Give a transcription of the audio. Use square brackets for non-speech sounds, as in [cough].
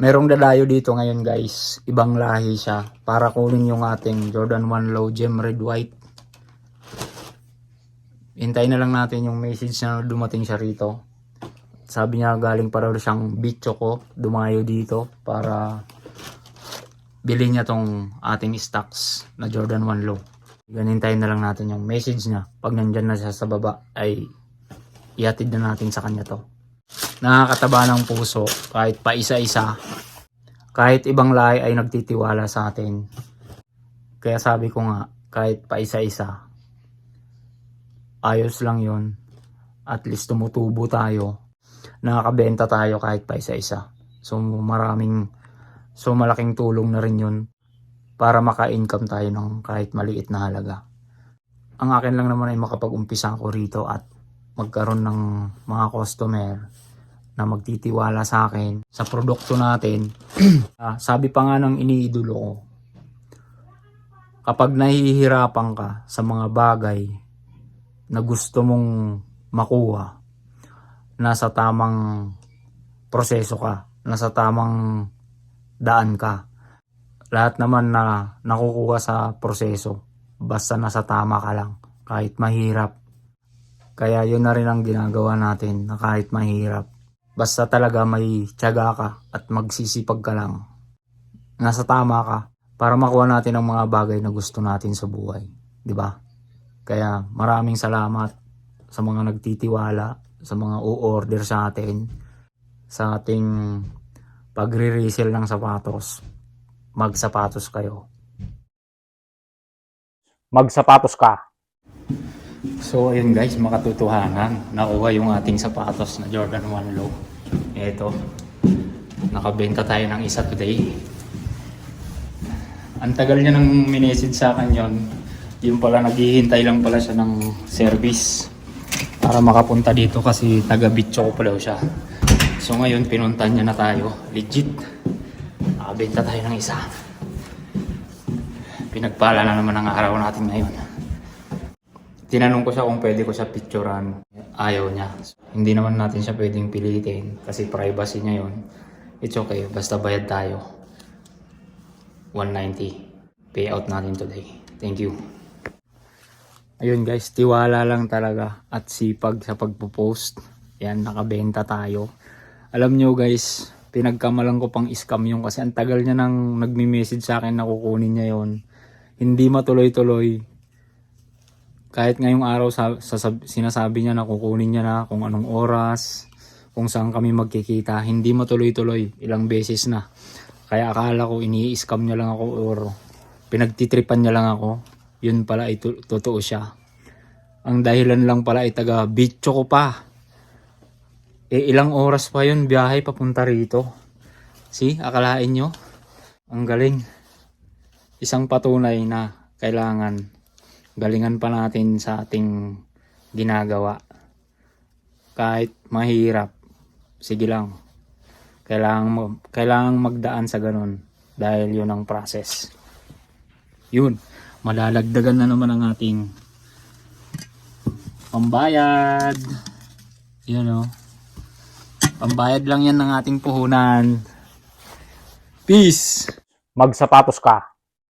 Merong dadayo dito ngayon guys. Ibang lahi siya. Para kunin yung ating Jordan 1 Low Gem Red White. Hintayin na lang natin yung message na dumating siya rito. Sabi niya galing para siyang bitcho ko. Dumayo dito para bilhin niya tong ating stocks na Jordan 1 Low. Ganintayin na lang natin yung message niya. Pag nandyan na siya sa baba ay ihatid na natin sa kanya to. Nakakataba ng puso kahit pa isa-isa. Kahit ibang lahi ay nagtitiwala sa atin. Kaya sabi ko nga, kahit pa isa-isa, ayos lang yon At least tumutubo tayo. Nakakabenta tayo kahit pa isa-isa. So maraming, so malaking tulong na rin yun para maka-income tayo ng kahit maliit na halaga. Ang akin lang naman ay makapag-umpisa ako rito at magkaroon ng mga customer na magtitiwala sa akin sa produkto natin. [clears throat] Ah, sabi pa nga ng iniidolo ko, kapag nahihirapan ka sa mga bagay na gusto mong makuha, nasa tamang proseso ka, nasa tamang daan ka. Lahat naman na nakukuha sa proseso, basta nasa tama ka lang, kahit mahirap. Kaya yun na rin ang ginagawa natin na kahit mahirap, basta talaga may tiyaga ka at magsisipag ka lang. Nasa tama ka para makuha natin ang mga bagay na gusto natin sa buhay. ba? Kaya maraming salamat sa mga nagtitiwala, sa mga u-order sa atin, sa ating pagre-resell ng sapatos. Magsapatos kayo. Magsapatos ka. So ayun guys, makatotohanan. Nakuha yung ating sapatos na Jordan 1 Low. Ito. Nakabenta tayo ng isa today. Ang tagal niya nang minessage sa akin yon. Yung pala naghihintay lang pala siya ng service para makapunta dito kasi taga Bitcho pala siya. So ngayon pinuntan niya na tayo. Legit. Nakabenta tayo ng isa. Pinagpala na naman ang araw natin ngayon. Tinanong ko siya kung pwede ko siya picturean. Ayaw niya. Hindi naman natin siya pwedeng pilitin kasi privacy niya yon. It's okay. Basta bayad tayo. 190. Payout natin today. Thank you. Ayun guys, tiwala lang talaga at sipag sa pagpo-post. Yan, nakabenta tayo. Alam nyo guys, pinagkamalan ko pang scam yung kasi ang tagal niya nang nagmi-message sa akin na kukunin niya yon. Hindi matuloy-tuloy. Kahit ngayong araw sa, sasab- sinasabi niya na kukunin niya na kung anong oras, kung saan kami magkikita. Hindi matuloy-tuloy. Ilang beses na. Kaya akala ko ini-scam niya lang ako or pinagtitripan niya lang ako. Yun pala ay totoo siya. Ang dahilan lang pala ay taga bitcho ko pa. Eh ilang oras pa yun biyahe papunta rito. See, akalain nyo? Ang galing. Isang patunay na kailangan galingan pa natin sa ating ginagawa. Kahit mahirap, sige lang. Kailangan, kailangan magdaan sa ganun dahil yun ang process. Yun, malalagdagan na naman ang ating pambayad. Yun o. Pambayad lang yan ng ating puhunan. Peace! Magsapatos ka.